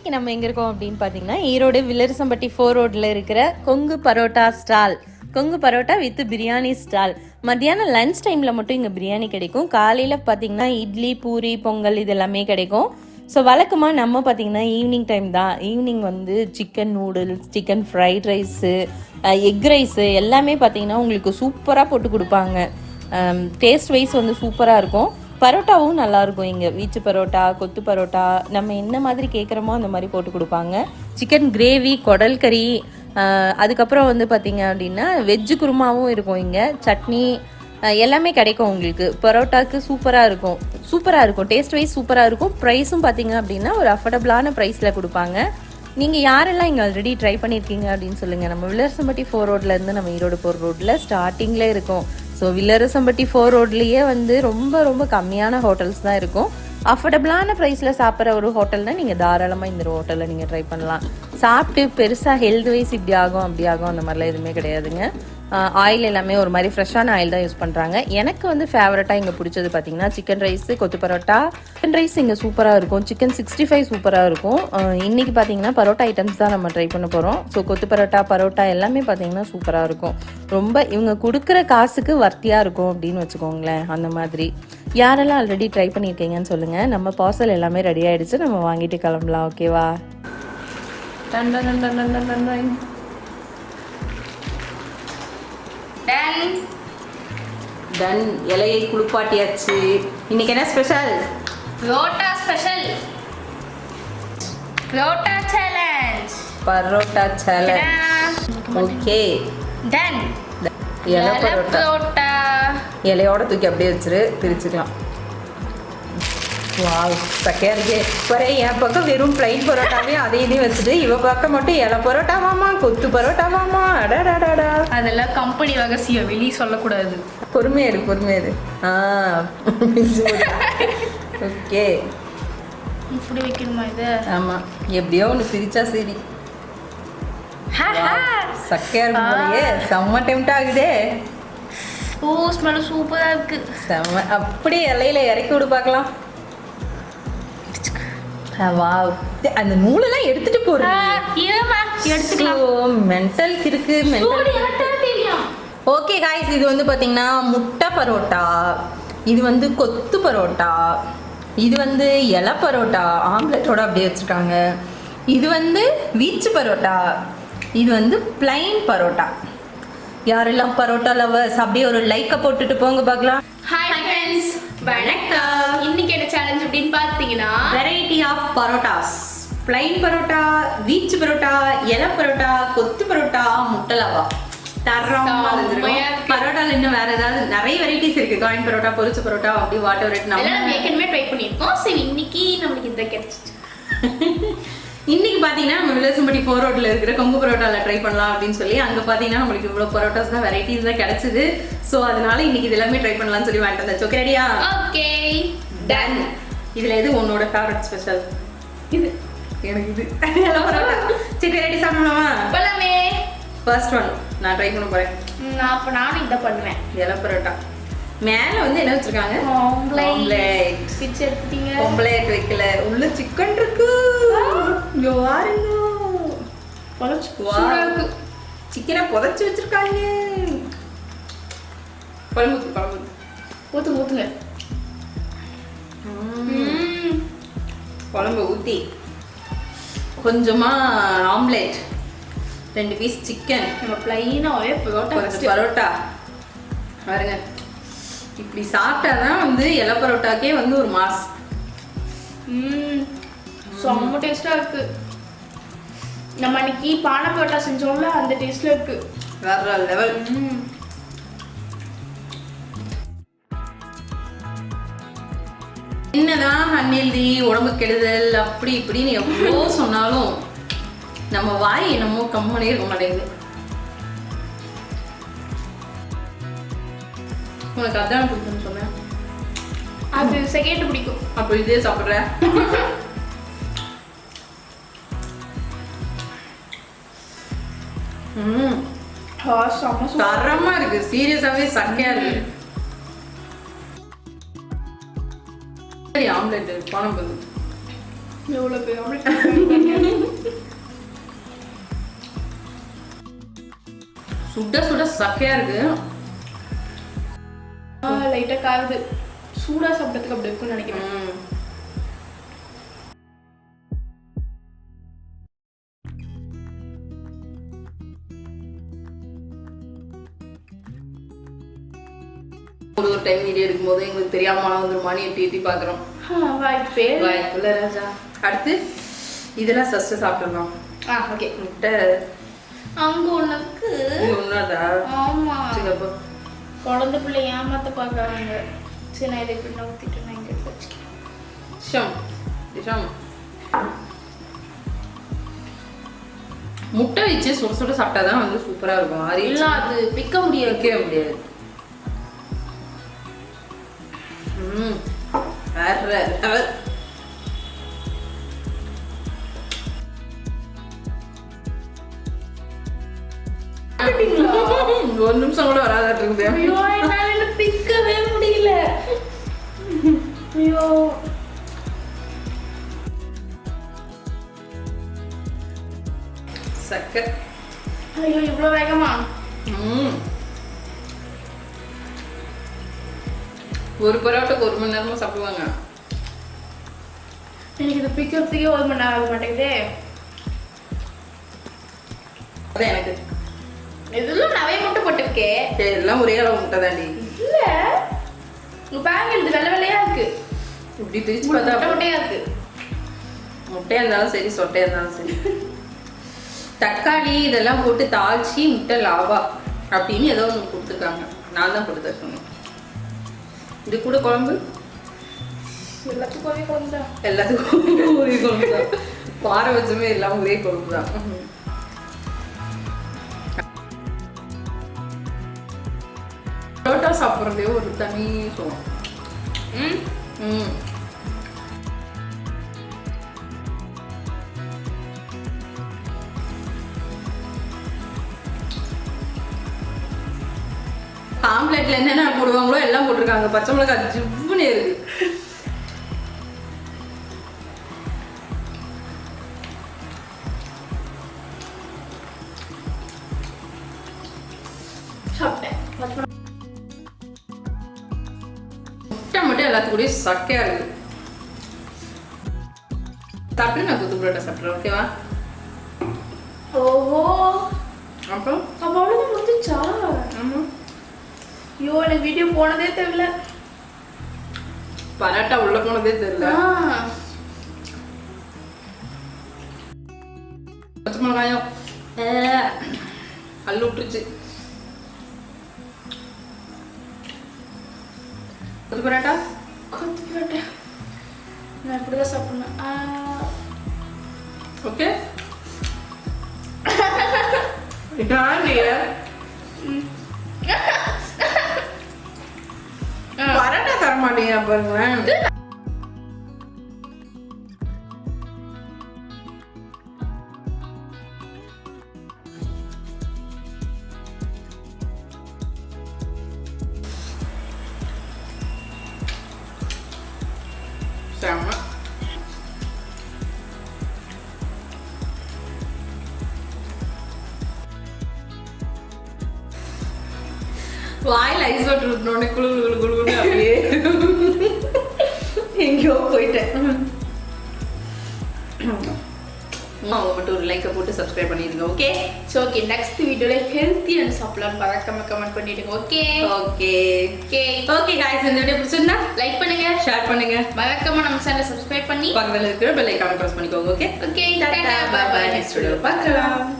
இன்னைக்கு நம்ம எங்க இருக்கோம் அப்படின்னு பாத்தீங்கன்னா ஈரோடு வில்லரசம்பட்டி ஃபோர் ரோட்ல இருக்கிற Kongu parotta stall Kongu parotta with biryani stall மத்தியானம் லஞ்ச் டைம்ல மட்டும் இங்க பிரியாணி கிடைக்கும். காலையில பாத்தீங்கன்னா இட்லி பூரி பொங்கல் இது எல்லாமே கிடைக்கும். ஸோ வழக்கமாக நம்ம பார்த்தீங்கன்னா ஈவினிங் டைம் தான். ஈவினிங் வந்து chicken noodles chicken fried rice egg rice எல்லாமே பார்த்தீங்கன்னா உங்களுக்கு சூப்பராக போட்டு கொடுப்பாங்க. டேஸ்ட் வைஸ் வந்து சூப்பராக இருக்கும். பரோட்டாவும் நல்லாயிருக்கும். இங்கே வீச்சு பரோட்டா கொத்து பரோட்டா நம்ம என்ன மாதிரி கேட்குறோமோ அந்த மாதிரி போட்டு கொடுப்பாங்க. சிக்கன் கிரேவி குடல் கறி அதுக்கப்புறம் வந்து பார்த்திங்க அப்படின்னா வெஜ்ஜு குருமாவும் இருக்கும் இங்கே. சட்னி எல்லாமே கிடைக்கும் உங்களுக்கு. பரோட்டாவுக்கு சூப்பராக இருக்கும். சூப்பராக இருக்கும். டேஸ்ட் வைஸ் சூப்பராக இருக்கும். ப்ரைஸும் பார்த்தீங்க அப்படின்னா ஒரு அஃபோர்டபுளான ப்ரைஸில் கொடுப்பாங்க. நீங்கள் யாரெல்லாம் இங்கே ஆல்ரெடி ட்ரை பண்ணியிருக்கீங்க அப்படின்னு சொல்லுங்கள் நம்ம வில்லரசம்பட்டி ஃபோர் ரோட்லேருந்து நம்ம ஈரோடு போகிற ரோட்டில் ஸ்டார்டிங்கில் இருக்கும். ஸோ வில்லரசம்பட்டி ஃபோர் ரோட்லேயே வந்து ரொம்ப ரொம்ப கம்மியான ஹோட்டல்ஸ் தான் இருக்கும். அஃபோர்டபுளான ப்ரைஸில் சாப்பிட்ற ஒரு ஹோட்டல்னா நீங்கள் தாராளமாக இந்த ஹோட்டலில் நீங்கள் ட்ரை பண்ணலாம். சாப்பிட்டு பெருசாக ஹெல்த் வைஸ் இப்படி ஆகும் அப்படி ஆகும் அந்த மாதிரிலாம் எதுவுமே கிடையாதுங்க. ஆயில் எல்லாமே ஒரு மாதிரி ஃப்ரெஷ்ஷான ஆயில் தான் யூஸ் பண்ணுறாங்க எனக்கு வந்து ஃபேவரட்டாக இங்கே பிடிச்சது பார்த்தீங்கன்னா சிக்கன் ரைஸு கொத்து பரோட்டா. சிக்கன் ரைஸ் இங்கே சூப்பராக இருக்கும். சிக்கன் சிக்ஸ்டி ஃபைவ் சூப்பராக இருக்கும். இன்றைக்கி பார்த்தீங்கன்னா பரோட்டா ஐட்டம்ஸ் தான் நம்ம ட்ரை பண்ண போகிறோம் ஸோ கொத்து பரோட்டா பரோட்டா எல்லாமே பார்த்தீங்கன்னா சூப்பராக இருக்கும். ரொம்ப இவங்க கொடுக்குற காசுக்கு வர்த்தியாக இருக்கும் அப்படின்னு வச்சுக்கோங்களேன் அந்த மாதிரி. யாரெல்லாம் ஆல்ரெடி ட்ரை பண்ணியிருக்கீங்கன்னு சொல்லுங்கள் நம்ம பார்சல் எல்லாமே ரெடி ஆகிடுச்சு நம்ம வாங்கிட்டு கிளம்பலாம் ஓகேவா டன் டன் இலையை குளிப்பாட்டியாச்சு. இன்னைக்கு என்ன ஸ்பெஷல் ரோட்டா ஸ்பெஷல் ரோட்டா challenge parotta challenge okay done இலை பரோட்டா. ரோட்டா இலையோட தூக்கி அப்படியே வச்சிரு பிரிச்சுக்கலாம். வாவ் சக்கையா இருக்கே. ஒரே என் பக்கம் வெறும் பிளைன் பரோட்டாவே அதை இதையும் வச்சுட்டு இவ பக்கம் மட்டும் இலை பரோட்டாவாமா கொத்து பரோட்டாவாமா அடடாடாடா அதெல்லாம் கம்பெனி ரகசியம் வெளியே சொல்லக்கூடாது. பொறுமையா இரு பொறுமையா இரு. ஆ ஓகே. இப்படி வைக்கணுமா இது? ஆமா. எப்படியோ ஒன்று பிரிச்சா சரி. சக்கையா இருக்கும் போலயே. செம்ம டெம்ட் ஆகுதே. ஓ ஸ்மெல் சூப்பரா இருக்கு. செம்ம அப்படியே இலையில இறக்கி விடு பார்க்கலாம். வாவ். அந்த நூலெல்லாம் எடுத்துட்டு எடுத்துக்கலாம். மென்டல் இருக்கு ஓகே காய்ஸ் இது வந்து பார்த்தீங்கன்னா முட்டை பரோட்டா. இது வந்து கொத்து பரோட்டா. இது வந்து இலை பரோட்டா. ஆம்லெட்டோட அப்படியே வச்சுருக்காங்க. இது வந்து வீச்சு பரோட்டா. இது வந்து plain பரோட்டா. யாரெல்லாம் பரோட்டா லவர்ஸ் அப்படியே ஒரு லைக்கை போட்டுட்டு போங்க பார்க்கலாம். ஹாய் ஃப்ரெண்ட்ஸ் வணக்கம். இன்னைக்கு என்ன சேலஞ்ச் அப்படின்னு பார்த்தீங்கன்னா variety of parottas plain parotta வீச்சு பரோட்டா இலை பரோட்டா கொத்து பரோட்டா முட்டை லவா தரமா செம்மையா இருக்கு. பரோட்டால இன்னும் வேற ஏதாவது நிறைய வெரைட்டிஸ் இருக்கு. காயின் பரோட்டா பொரிச்ச பரோட்டா அப்படி வாட் எவர் நம்ம ஏற்கனவே ட்ரை பண்ணியிருக்கோம். சரி இன்னைக்கு நம்மளுக்கு இந்த கிடைச்சிச்சு. இன்னைக்கு பாத்தீங்கன்னா நம்ம விலசம்பட்டி ஃபோர் ரோட்ல இருக்கிற கொங்கு பரோட்டால ட்ரை பண்ணலாம் அப்படின்னு சொல்லி அங்க பாத்தீங்கன்னா நம்மளுக்கு இவ்வளவு பரோட்டாஸ் தான் வெரைட்டிஸ் தான் கிடைச்சது. சோ அதனால இன்னைக்கு இது எல்லாமே ட்ரை பண்ணலாம்னு சொல்லி வாங்கிட்டு வந்தாச்சு ஓகே ரெடியா ஓகே டன் இதுல எது உன்னோட ஃபேவரட் ஸ்பெஷல் இது. எனக்கு இது. சரி ரெடி சாப்பிடலாமா? ஃபர்ஸ்ட் ஒன் நான் ட்ரை பண்ண போறேன். நான் அப்ப நானும் இதை பண்ணுவேன். இலை பரோட்டா. மேல வந்து என்ன வச்சிருக்காங்க? ஆம்லேட். Omelette. பிச்சு எடுத்தீங்க பொம்பளைட் வைக்கல. உள்ள சிக்கன் இருக்கு. இங்கே வாருங்க. பொழைச்சிக்குவா சிக்கனை புதைச்சி வச்சிருக்காங்க. குழம்பு குழம்பு ஊற்று ஊற்றுங்க குழம்பு ஊற்றி கொஞ்சமா ஆம்லேட். ரெண்டு பீஸ் சிக்கன் நம்ம ப்ளைனாகவே பரோட்டா பரோட்டா. பாருங்க. இப்படி சாப்பிட்டா தான் வந்து இலை பரோட்டாக்கே வந்து ஒரு மாஸ் செம்ம டேஸ்டா இருக்கு. நம்ம அன்னைக்கு பானை பரோட்டா செஞ்சோம்ல அந்த டேஸ்ட்ல இருக்கு. வேற லெவல் என்னதான் அன்ஹெல்தி உடம்பு கெடுதல் அப்படி இப்படின்னு எவ்வளோ சொன்னாலும் நம்ம வாய் என்னமோ கம்மனே இருக்க மாட்டேங்குது. உனக்கு அதான் பிடிக்கும்னு சொன்னேன். அது செகண்ட் பிடிக்கும். அப்போ இதே சாப்பிட்ற? தரமா இருக்கு. சீரியஸாவே சக்கையா இருக்கு. ஆம்லெட் பணம் பண்ணு சுட சுட சக்கையா இருக்கு. லைட்டாக காயுது. சூடாக சாப்பிட்றதுக்கு அப்படி இருக்குன்னு நினைக்கிறேன். ஒரு ஒரு டைம் வீடியோ எடுக்கும்போது எங்களுக்கு தெரியாம வந்துருமான்னு எட்டி எட்டி பாக்குறோம் ஆ, வாய்ப்பே ராஜா? அடுத்து இதெல்லாம் ஃபர்ஸ்ட் சாப்பிட்டுருந்தோம். ஆ ஓகே முட்டை. அங்க உனக்கு ஒன்றாதா ஆமா. சரி அப்போ. குழந்தை பிள்ளை ஏமாத்த பாக்குறாங்க சரி நான் இதை இப்படி நான் இங்க வச்சுக்கிறேன் ஷம். ஷம். முட்டை வச்சு சுட சுட சாப்பிட்டாதான் வந்து சூப்பரா இருக்கும். அது இல்ல அது பிக்க முடியாது. வைக்கவே முடியாது. வேற level. ஒரு நிமிஷம் கூட வராதாட்டு இருக்குது. ஐயோ என்னால என்ன பிக்கவே முடியல. ஐயோ. சக்கரை ஐயோ இவ்வளவு வேகமா? ம். ஒரு பரோட்டாக்கு ஒரு மணி நேரமா சாப்பிடுவாங்க. எனக்கு இது பிக்கிறதுக்கே ஒரு மணி நேரம் ஆக மாட்டேங்குதே. அதான் எனக்கு. இதெல்லாம் நிறைய முட்டை போட்டிருக்கே. சரி, எல்லாம் ஒரே அளவு முட்டை தாண்டி. இல்ல. உங்க பேங்க் இது வெள்ளை வெள்ளையா இருக்கு. இப்படி பிரிச்சு முட்டை பார்த்தா முட்டையா இருக்கு. முட்டையா இருந்தாலும் சரி சொட்டையா இருந்தாலும் சரி. தக்காளி இதெல்லாம் போட்டு தாளிச்சு முட்டை லாவா அப்படின்னு ஏதோ ஒன்று கொடுத்துருக்காங்க. நான் தான் கொடுத்த சொன்னேன் இது கூட குழம்பு எல்லாத்துக்கும் ஒரே குழம்பு தான் எல்லாத்துக்கும் ஒரே குழம்பு தான் பாரபட்சமே எல்லாம் ஒரே குழம்பு தான் பரோட்டா சாப்பிட்றதே ஒரு தனி சுகம் ம் ம் ஆம்லெட்ல என்னென்ன போடுவாங்களோ எல்லாம் போட்டிருக்காங்க. பச்சை மிளகாய் ஜிவ்வுன்னு இருக்கு. முட்டை மட்டும் எல்லாத்துக்கூடயும் சக்கையா இருக்கு சாப்பிட்டு நான் குத்து புரோட்டா சாப்பிட்றேன். ஓகேவா ஓஹோ. அப்புறம்? அப்ப அவ்வளவுதான் முடிஞ்சிச்சா? ஆமாம் ஐயோ எனக்கு வீடியோ போனதே தெரியல. பரோட்டா உள்ள போனதே தெரியல. பச்சை மிளகாயம் அள்ளு விட்டுருச்சு. குத்து பரோட்டா? கொத்து பரோட்டா. நான் இப்படிதான் சாப்பிடணும். ஓகே. இதாண்டிய பரோட்டா மாட்டீங்க பாருங்களேன் செம்ம. வாயில் ஐஸ் வாட்டர் ஊற்றினோடனே குழு குழு குழு எங்கேயோ போயிட்டேன். அவங்க மட்டும் ஒரு லைக்கை போட்டு சப்ஸ்கிரைப் பண்ணிடுங்க ஓகே ஸோ ஓகே நெக்ஸ்ட் வீடியோல ஹெல்த்தியான சாப்பிடலாம் மறக்காம கமெண்ட் பண்ணிடுங்க okay okay okay okay guys இந்த வீடியோ பிடிச்சிருந்தா லைக் பண்ணுங்க ஷேர் பண்ணுங்க. மறக்காம நம்ம சேனலை சப்ஸ்கிரைப் பண்ணி பக்கத்தில் இருக்கிற பெல் ஐக்கான ப்ரெஸ் பண்ணிக்கோங்க ஓகே ஓகே டாடா. Next video ல பார்க்கலாம்.